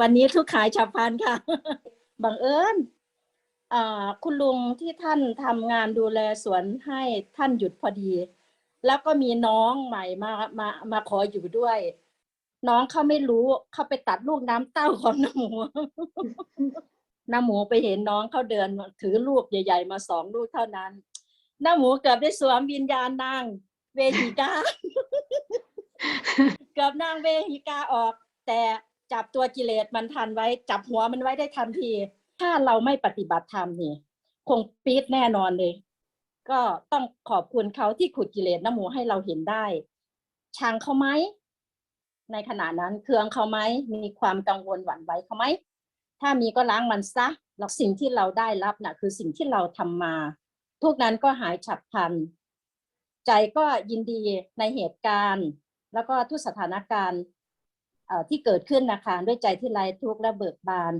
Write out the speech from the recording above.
วันนี้ทุกขายฉับพลันค่ะ บังเอิญคุณลุงที่ท่านทำงานดูแลสวนให้ท่านหยุดพอดี แล้วก็มีน้องใหม่มามามาขออยู่ด้วย น้องเขาไม่รู้เขาไปตัดลูกน้ำเต้าของน้าหมูน้าหมูไปเห็นน้องเขาเดินถือลูกใหญ่ ๆ มาสองลูกเท่านั้นน้าหมูเกือบได้สวมวิญญาณนางเวหิกาเกือบนางเวหิกาออก แต่ จับตัวกิเลสมันทันไว้ จับหัวมันไว้ได้ทันที ถ้าเราไม่ปฏิบัติธรรมนี่ คงปี๊ดแน่นอนเลย ก็ต้องขอบคุณเขาที่ขุดกิเลสน้ำหมูให้เราเห็นได้ชังเขาไหมในขณะนั้นเคืองเขาไหมมีความกังวลหวั่นไหวเขาไหมถ้ามีก็ล้างมันซะแล้วสิ่งที่เราได้รับน่ะ คือสิ่งที่เราทำมาทุกนั้นก็หายฉับพลัน ใจก็ยินดีในเหตุการณ์ แล้วก็ทุกสถานการณ์ ที่เกิดขึ้นนะคะ ด้วยใจที่ไร้ทุกข์และเบิกบาน